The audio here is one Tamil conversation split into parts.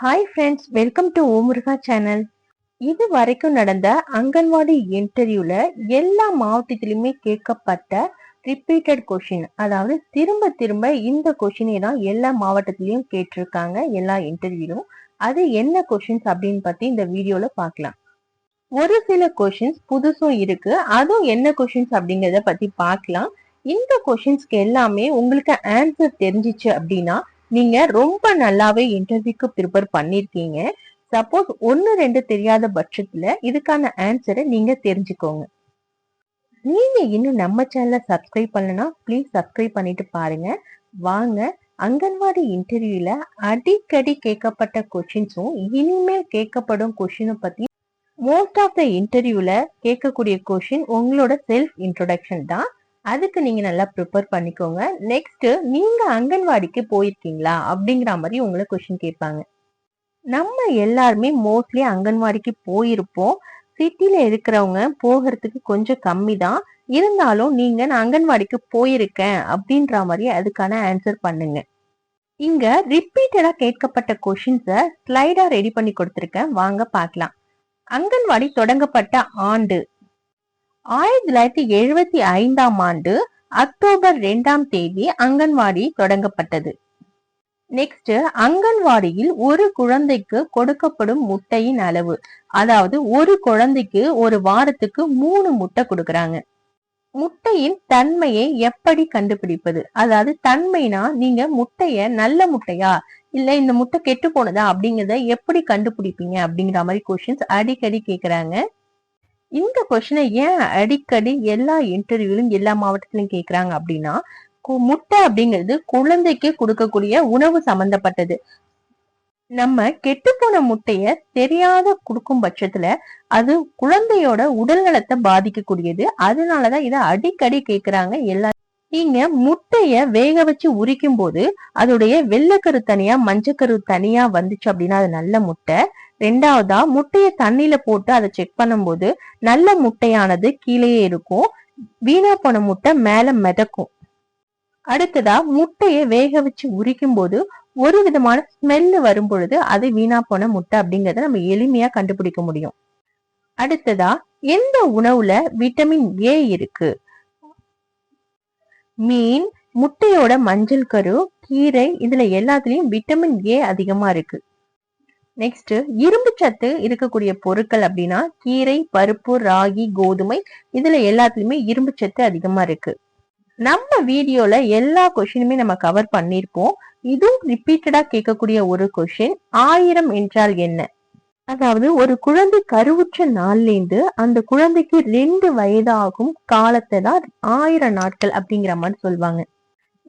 Hi friends welcome to O Muruga channel இது வரைக்கும் நடந்த அங்கன்வாடி இன்டர்வியூல எல்லா மாவட்டத்திலுமே கேட்கப்பட்ட ரிப்பீட்டட் கொஷின் அதாவது திரும்ப திரும்ப இந்த கொஷினை தான் எல்லா மாவட்டத்திலையும் கேட்டிருக்காங்க எல்லா இன்டர்வியூலும் அது என்ன கொஷின்ஸ் அப்படின்னு பத்தி இந்த வீடியோல பார்க்கலாம். ஒரு சில கொஷின்ஸ் புதுசும் இருக்கு. அதுவும் என்ன கொஷின்ஸ் அப்படிங்கிறத பத்தி பார்க்கலாம். இந்த கொஷின்ஸ்க்கு எல்லாமே உங்களுக்கு ஆன்சர் தெரிஞ்சிச்சு அப்படின்னா நீங்க ரொம்ப நல்லாவே இன்டர்வியூக்கு ப்ரிப்பேர் பண்ணிருக்கீங்க. சப்போஸ் ஒன்னு ரெண்டு தெரியாத பட்சத்துல இதுக்கான ஆன்சரை நீங்க தெரிஞ்சுக்கோங்க. நீங்க இன்னும் நம்ம சேனலை சப்ஸ்கிரைப் பண்ணலனா ப்ளீஸ் சப்ஸ்கிரைப் பண்ணிட்டு பாருங்க. வாங்க அங்கன்வாடி இன்டர்வியூல அடிக்கடி கேட்கப்பட்ட கொஷின்ஸும் இனிமேல் கேட்கப்படும் கொஷினும் பத்தி மோஸ்ட் ஆஃப் த இன்டர்வியூல கேட்கக்கூடிய கொஷின் உங்களோட செல்ஃப் இன்ட்ரோடக்ஷன் தான். அதுக்கு நீங்க நல்லா ப்ரிப்பேர் பண்ணிக்கோங்க. நெக்ஸ்ட் நீங்க அங்கன்வாடிக்கு போயிருக்கீங்களா? அப்படிங்கிற மாதிரி உங்களை கொஸ்டின் கேட்பாங்க. நம்ம எல்லாருமே மோஸ்ட்லி அங்கன்வாடிக்கு போயிருப்போம். சிட்டில இருக்கிறவங்க போகிறதுக்கு கொஞ்சம் கம்மி தான் இருந்தாலும் நீங்க நான் அங்கன்வாடிக்கு போயிருக்கேன் அப்படின்ற மாதிரி அதுக்கான ஆன்சர் பண்ணுங்க. இங்க ரிப்பீட்டடா கேட்கப்பட்ட கொஷின்ஸ ஸ்லைடா ரெடி பண்ணி கொடுத்துருக்கேன். வாங்க பார்க்கலாம். அங்கன்வாடி தொடங்கப்பட்ட ஆண்டு ஆயிரத்தி தொள்ளாயிரத்தி எழுபத்தி ஐந்தாம் ஆண்டு அக்டோபர் இரண்டாம் தேதி அங்கன்வாடி தொடங்கப்பட்டது. நெக்ஸ்ட் அங்கன்வாடியில் ஒரு குழந்தைக்கு கொடுக்கப்படும் முட்டையின் அளவு அதாவது ஒரு குழந்தைக்கு ஒரு வாரத்துக்கு மூணு முட்டை கொடுக்கறாங்க. முட்டையின் தன்மையை எப்படி கண்டுபிடிப்பது? அதாவது தன்மைனா நீங்க முட்டைய நல்ல முட்டையா? இல்ல இந்த முட்டை கெட்டு போனதா? அப்படிங்கறத எப்படி கண்டுபிடிப்பீங்க? அப்படிங்கிற மாதிரி கொஸ்டின்ஸ் அடிக்கடி கேக்குறாங்க. இந்த கொஷனை ஏன் அடிக்கடி எல்லா இன்டர்வியூலும் எல்லா மாவட்டத்திலும் கேக்குறாங்க அப்படின்னா கு- முட்டை அப்படிங்கிறது குழந்தைக்கு கொடுக்கக்கூடிய உணவு சம்பந்தப்பட்டது. நம்ம கெட்டுப்போன முட்டைய தெரியாத கொடுக்கும் பட்சத்துல அது குழந்தையோட உடல் நலத்தை பாதிக்கக்கூடியது. அதனாலதான் இதை அடிக்கடி கேக்குறாங்க எல்லா நீங்க முட்டைய வேக வச்சு உரிக்கும் போது அதோடைய வெள்ளைக்கரு தனியா மஞ்சக்கரு தனியா வந்துச்சு அப்படின்னா அது நல்ல முட்டை. ரெண்டாவதா முட்டையை தண்ணியில போட்டு அதை செக் பண்ணும்போது நல்ல முட்டையானது கீழேயே இருக்கும். வீணா போன முட்டை மேல மிதக்கும். அடுத்ததா முட்டையை வேக வச்சு உரிக்கும் போது ஒரு விதமான ஸ்மெல்லு வரும் பொழுது அது வீணா போன முட்டை அப்படிங்கறத நம்ம எளிமையா கண்டுபிடிக்க முடியும். அடுத்ததா எந்த உணவுல விட்டமின் ஏ இருக்கு? மீன் முட்டையோட மஞ்சள் கரு கீரை இதுல எல்லாத்துலயும் விட்டமின் ஏ அதிகமா இருக்கு. நெக்ஸ்ட் இரும்பு சத்து இருக்கக்கூடிய பொருட்கள் அப்படின்னா கீரை பருப்பு ராகி கோதுமை இதுல எல்லாத்துலயுமே இரும்பு சத்து அதிகமா இருக்கு. நம்ம வீடியோல எல்லா கொஷினுமே நம்ம கவர் பண்ணிருப்போம் இதுவும் ரிப்பீட்டடா கேட்கக்கூடிய ஒரு கொஷின் ஆயிரம் என்றால் என்ன? அதாவது ஒரு குழந்தை கருவுற்ற நாள்லேருந்து அந்த குழந்தைக்கு ரெண்டு வயதாகும் காலத்தை தான் ஆயிரம் நாட்கள் அப்படிங்கிற மாதிரி சொல்லுவாங்க.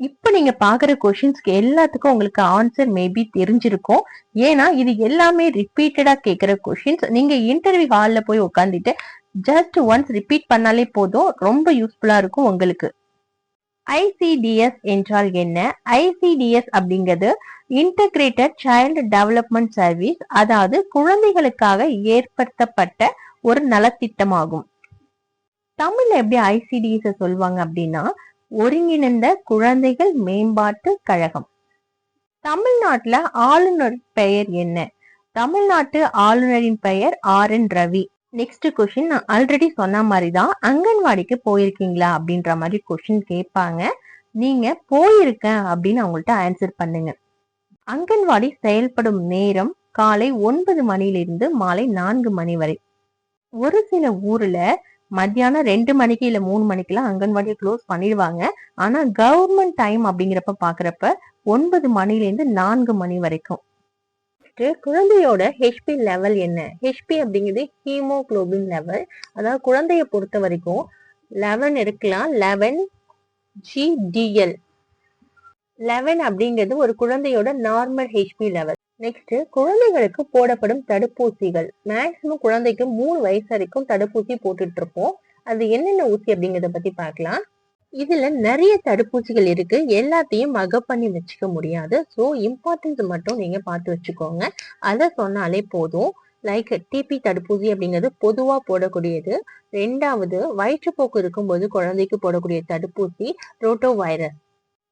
இப்ப நீங்க பாக்குற கொஷின்ஸ்க்கு எல்லாத்துக்கும் உங்களுக்கு ஆன்சர் மேபி தெரிஞ்சிருக்கும். ஏன்னா இது எல்லாமே ரிப்பீட்டடா கேட்கிற கொஷின்ஸ் நீங்க இன்டர்வியூ ஹால்ல போய் உட்காந்துட்டு ஜஸ்ட் ஒன்ஸ் ரிப்பீட் பண்ணாலே போதும். ரொம்ப யூஸ்ஃபுல்லா இருக்கும் உங்களுக்கு. ஐசிடிஎஸ் என்றால் என்ன? ஐசிடிஎஸ் அப்படிங்கிறது இன்டகிரேட்டட் சைல்டு டெவலப்மெண்ட் சர்வீஸ் அதாவது குழந்தைகளுக்காக ஏற்படுத்தப்பட்ட ஒரு நலத்திட்டமாகும். தமிழ்ல எப்படி ஐசிடிஎஸ் சொல்லுவாங்க அப்படின்னா ஒருங்கிணைந்த குழந்தைகள் மேம்பாட்டு கழகம். தமிழ்நாட்டுல ஆளுநர் பெயர் என்ன? தமிழ்நாட்டு ஆளுநரின் பெயர் R N Ravi. Next question நான் ஆல்ரெடி சொன்ன மாதிரி தான் அங்கன்வாடிக்கு போயிருக்கீங்களா அப்படின்ற மாதிரி கொஷின் கேட்பாங்க. நீங்க போயிருக்கேன் அப்படின்னு அவங்கள்ட்ட ஆன்சர் பண்ணுங்க. அங்கன்வாடி செயல்படும் நேரம் காலை ஒன்பது மணியிலிருந்து மாலை நான்கு மணி வரை. ஒரு சில ஊர்ல மத்தியானம் ரெண்டு மணிக்கு இல்ல மூணு மணிக்கெல்லாம் அங்கன்வாடியை க்ளோஸ் பண்ணிடுவாங்க. ஆனா கவர்மெண்ட் டைம் அப்படிங்கிறப்ப பாக்குறப்ப ஒன்பது மணிலேருந்து நான்கு மணி வரைக்கும். ஃபஸ்ட்டு குழந்தையோட ஹெச்பி லெவல் என்ன? ஹெச்பி அப்படிங்கிறது ஹீமோக்ளோபின் லெவல் அதாவது குழந்தைய பொறுத்த வரைக்கும் லெவன் இருக்கலாம் லெவன் ஜிடிஎல் லெவன் அப்படிங்கிறது ஒரு குழந்தையோட நார்மல் ஹெச்பி லெவல் நெக்ஸ்ட் குழந்தைகளுக்கு போடப்படும் தடுப்பூசிகள். மேக்சிமம் குழந்தைக்கு மூணு வயசு வரைக்கும் தடுப்பூசி போட்டுட்டு இருப்போம் அது என்னென்ன ஊசி அப்படிங்கறத பத்தி பார்க்கலாம். இதுல நிறைய தடுப்பூசிகள் இருக்கு. எல்லாத்தையும் மக பண்ணி வச்சுக்க முடியாது. ஸோ இம்பார்ட்டன்ஸ் மட்டும் நீங்க பார்த்து வச்சுக்கோங்க. அதை சொன்னாலே போதும். லைக் டிபி தடுப்பூசி அப்படிங்கிறது பொதுவாக போடக்கூடியது. ரெண்டாவது வயிற்றுப்போக்கு இருக்கும்போது குழந்தைக்கு போடக்கூடிய தடுப்பூசி rota virus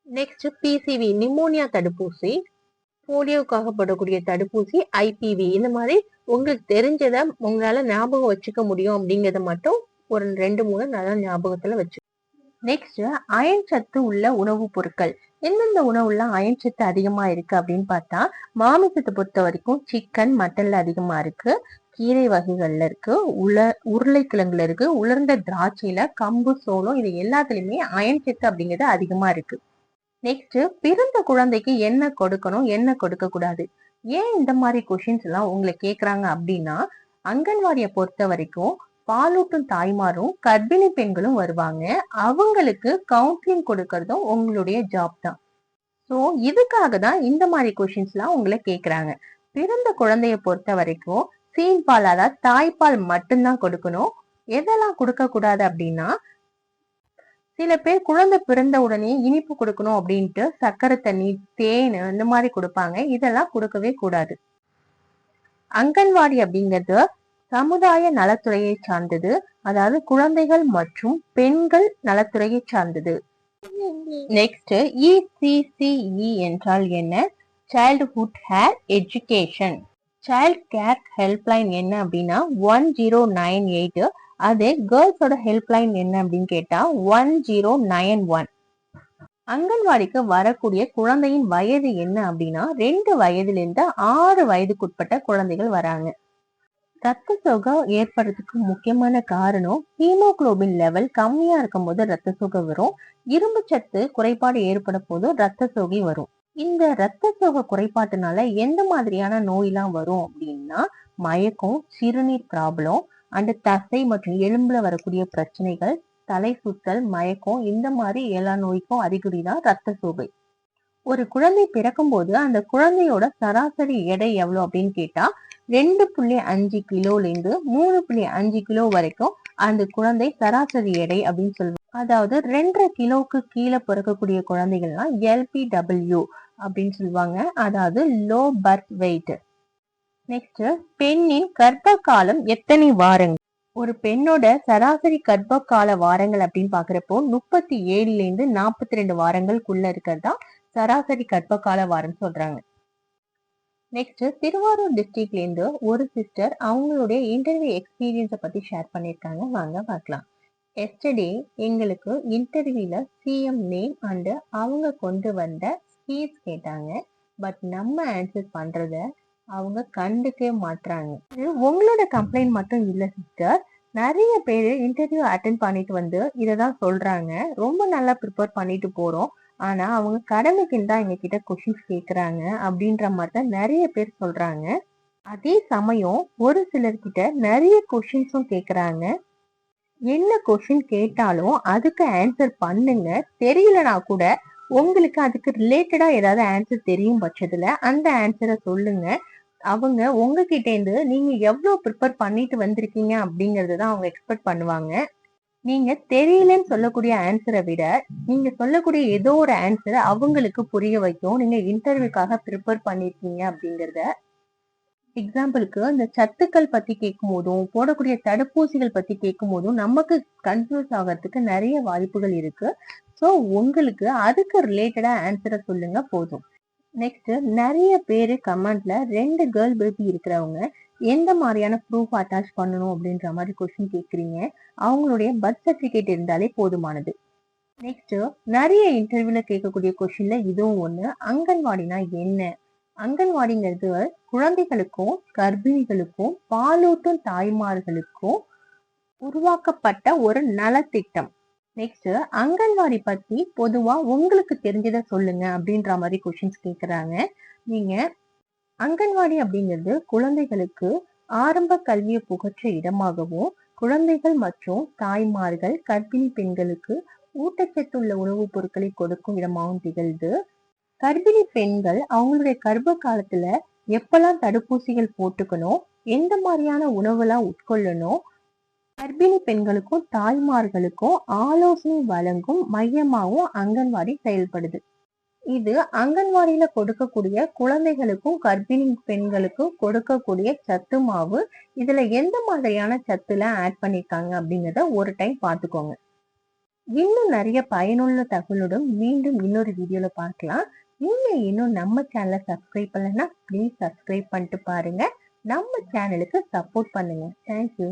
next PCV pneumonia தடுப்பூசி. போலியோக்காக போடக்கூடிய தடுப்பூசி ஐபிவி இந்த மாதிரி உங்களுக்கு தெரிஞ்சதை உங்களால ஞாபகம் வச்சுக்க முடியும் அப்படிங்கறத மட்டும் ஒரு ரெண்டு மூணு நல்ல ஞாபகத்துல வச்சு. நெக்ஸ்ட் அயன் சத்து உள்ள உணவுப் பொருட்கள். எந்தெந்த உணவுல அயன் சத்து அதிகமா இருக்கு அப்படின்னு பார்த்தா மாமிசத்தை பொறுத்த வரைக்கும் சிக்கன் மட்டன்ல அதிகமா இருக்கு. கீரை வகைகள்ல இருக்கு. உல உருளைக்கிழங்குல இருக்கு. உலர்ந்த திராட்சையில கம்பு சோளம் இது எல்லாத்துலயுமே அயன் சத்து அப்படிங்கிறது அதிகமா இருக்கு. நெக்ஸ்ட் பிறந்த குழந்தைக்கு என்ன கொடுக்கணும் என்ன கொடுக்க கூடாது? ஏன் இந்த மாதிரி கொஷின்ஸ் எல்லாம் உங்களை கேக்குறாங்க அப்படின்னா அங்கன்வாடியை பொறுத்த வரைக்கும் பாலூட்டும் தாய்மாரும் கர்ப்பிணி பெண்களும் வருவாங்க. அவங்களுக்கு கவுன்சிலிங் கொடுக்கறதும் உங்களுடைய ஜாப் தான். ஸோ இதுக்காக தான் இந்த மாதிரி கொஷின்ஸ் எல்லாம் உங்களை கேக்குறாங்க. பிறந்த குழந்தைய பொறுத்த வரைக்கும் சீன் பால் அதாவது தாய்ப்பால் மட்டும்தான் கொடுக்கணும். எதெல்லாம் கொடுக்க கூடாது அப்படின்னா சில பேர் குழந்தை பிறந்த உடனே இனிப்பு கொடுக்கணும் அப்படின்ட்டு சர்க்கரை தண்ணி தேன் இந்த மாதிரி கொடுப்பாங்க. இதெல்லாம் கொடுக்கவே கூடாது. அங்கன்வாடி அப்படிங்கிறது சமுதாய நலத்துறையை சார்ந்தது. அதாவது குழந்தைகள் மற்றும் பெண்கள் நலத்துறையை சார்ந்தது. நெக்ஸ்ட் இசிசிஇ என்றால் என்ன? Childhood care education child care helpline என்ன அப்படின்னா ஒன் ஜீரோ நைன் எயிட் அதே கேர்ள்ஸோட ஹெல்ப்லைன் என்ன அப்படின்னு கேட்டா ஒன் ஜீரோ நைன் ஒன் அங்கன்வாடிக்கு வரக்கூடிய குழந்தையின் வயது என்ன அப்படின்னா ரெண்டு வயதிலிருந்து ஆறு வயதுக்குட்பட்ட குழந்தைகள் வராங்க. ரத்த சோகை ஏற்படுறதுக்கு முக்கியமான காரணம் ஹீமோகுளோபின் லெவல் கம்மியா இருக்கும் போது ரத்த சோகை வரும். இரும்பு சத்து குறைபாடு ஏற்பட போது ரத்த சோகை வரும். இந்த ரத்த சோகை குறைபாட்டுனால எந்த மாதிரியான நோயெல்லாம் வரும் அப்படின்னா மயக்கம் சிறுநீர் ப்ராப்ளம் அந்த தசை மற்றும் எலும்புல வரக்கூடிய பிரச்சனைகள் தலை சுத்தல் மயக்கம் இந்த மாதிரி எல்லா நோய்க்கும் அறிகுறி தான் ரத்த சோகை. ஒரு குழந்தை பிறக்கும் போது அந்த குழந்தையோட சராசரி எடை எவ்வளவு அப்படின்னு கேட்டா ரெண்டு புள்ளி அஞ்சு கிலோல இருந்து மூணு புள்ளி அஞ்சு கிலோ வரைக்கும் அந்த குழந்தை சராசரி எடை அப்படின்னு சொல்லுவாங்க. அதாவது ரெண்டரை கிலோவுக்கு கீழே பிறக்கக்கூடிய குழந்தைகள்லாம் எல்பிடபிள்யூ அப்படின்னு சொல்லுவாங்க. அதாவது லோ பர்த் வெயிட் நெக்ஸ்ட் பெண்ணின் கர்ப்ப காலம் எத்தனை வாரங்கள்? ஒரு பெண்ணோட சராசரி கர்ப்ப கால வாரங்கள் அப்படின்னு பாக்குறப்போ முப்பத்தி ஏழுல இருந்து நாற்பத்தி ரெண்டு வாரங்களுக்குள்ள இருக்கிறதா சராசரி கர்ப்ப கால வாரம் சொல்றாங்க. நெக்ஸ்ட் திருவாரூர் டிஸ்ட்ரிக்ட்ல இருந்து ஒரு சிஸ்டர் அவங்களுடைய இன்டர்வியூ எக்ஸ்பீரியன்ஸை பத்தி ஷேர் பண்ணியிருக்காங்க. வாங்க பார்க்கலாம். எஸ்டர்டே எங்களுக்கு இன்டர்வியூல சிஎம் நேம் அண்ட் அவங்க கொண்டு வந்த ஸ்பீச் கேட்டாங்க. பட் நம்ம ஆன்சர் பண்றத அவங்க கண்டுக்கவே மாட்றாங்க. உங்களோட கம்ப்ளைண்ட் மட்டும் இல்லை சிஸ்டர் நிறைய பேர் இன்டர்வியூ அட்டன் பண்ணிட்டு வந்து இதை தான் சொல்றாங்க. ரொம்ப நல்லா ப்ரிப்பேர் பண்ணிட்டு போறோம். ஆனா அவங்க கடமைக்குன்னு தான் எங்க கிட்ட கொஷின்ஸ் கேட்குறாங்க அப்படின்ற மாதிரி தான் நிறைய பேர் சொல்றாங்க. அதே சமயம் ஒரு சிலர்கிட்ட நிறைய கொஷின்ஸும் கேட்குறாங்க என்ன கொஷின் கேட்டாலும் அதுக்கு ஆன்சர் பண்ணுங்க. தெரியலனா கூட உங்களுக்கு அதுக்கு ரிலேட்டடா ஏதாவது ஆன்சர் தெரியும் பட்சத்துல அந்த ஆன்சரை சொல்லுங்க. அவங்க உங்ககிட்ட இருந்து நீங்க எவ்வளவு ப்ரிப்பேர் பண்ணிட்டு வந்திருக்கீங்க அப்படிங்கறது தான் அவங்க எக்ஸ்பெக்ட் பண்ணுவாங்க. நீங்க தெரியலன்னு சொல்லக்கூடிய ஆன்சரை விட நீங்க சொல்லக்கூடிய ஏதோ ஒரு ஆன்சரை அவங்களுக்கு புரிய வைக்கும். நீங்க இன்டர்வியூக்காக ப்ரிப்பேர் பண்ணிருக்கீங்க அப்படிங்கறத எக்ஸாம்பிளுக்கு அந்த சத்துக்கள் பத்தி கேட்கும் போதும் போடக்கூடிய தடுப்பூசிகள் பத்தி கேட்கும் போதும் நமக்கு கன்ஃபியூஸ் ஆகிறதுக்கு நிறைய வாய்ப்புகள் இருக்கு. ஸோ உங்களுக்கு அதுக்கு ரிலேட்டடா ஆன்சரை சொல்லுங்க போதும். நெக்ஸ்ட் நிறைய பேர் கமெண்ட்ல ரெண்டு கேர்ள் பேபி இருக்கிறவங்க எந்த மாதிரியான ப்ரூஃப் அட்டாச் பண்ணணும் அப்படின்ற மாதிரி கொஸ்டின் கேட்குறீங்க. அவங்களுடைய பர்த் சர்டிஃபிகேட் இருந்தாலே போதுமானது. நெக்ஸ்ட் நிறைய இன்டர்வியூல கேட்கக்கூடிய கொஸ்டின்ல இதுவும் ஒண்ணு. அங்கன்வாடினா என்ன? அங்கன்வாடிங்கிறது குழந்தைகளுக்கும் கர்ப்பிணிகளுக்கும் பாலூட்டும் தாய்மார்களுக்கும் உருவாக்கப்பட்ட ஒரு நலத்திட்டம். நெக்ஸ்ட் அங்கன்வாடி பத்தி பொதுவா உங்களுக்கு தெரிஞ்சதை சொல்லுங்க அப்படின்ற மாதிரி கொஷின்ஸ் கேக்குறாங்க. நீங்க அங்கன்வாடி அப்படிங்கிறது குழந்தைகளுக்கு ஆரம்ப கல்வியை புகற்ற இடமாகவும் குழந்தைகள் மற்றும் தாய்மார்கள் கர்ப்பிணி பெண்களுக்கு ஊட்டச்சத்துள்ள உணவுப் பொருட்களை கொடுக்கும் இடமாகவும் திகழ்ந்து கர்ப்பிணி பெண்கள் அவங்களுடைய கர்ப்ப காலத்துல எப்பெல்லாம் தடுப்பூசிகள் போட்டுக்கணும் எந்த மாதிரியான உணவெல்லாம் உட்கொள்ளணும் கர்ப்பிணி பெண்களுக்கும் தாய்மார்களுக்கும் ஆலோசனை வழங்கும் மையமாகவும் அங்கன்வாடி செயல்படுது. இது அங்கன்வாடியில கொடுக்கக்கூடிய குழந்தைகளுக்கும் கர்ப்பிணி பெண்களுக்கும் கொடுக்கக்கூடிய சத்து மாவு. இதுல எந்த மாதிரியான சத்துல ஆட் பண்ணிருக்காங்க அப்படிங்கறத ஒரு டைம் பார்த்துக்கோங்க. இன்னும் நிறைய பயனுள்ள தகவலுடன் மீண்டும் இன்னொரு வீடியோல பார்க்கலாம். நீங்க இன்னும் நம்ம சேனலை சப்ஸ்கிரைப் பண்ணலன்னா ப்ளீஸ் சப்ஸ்கிரைப் பண்ணிட்டு பாருங்க. நம்ம சேனலுக்கு சப்போர்ட் பண்ணுங்க. தேங்க்யூ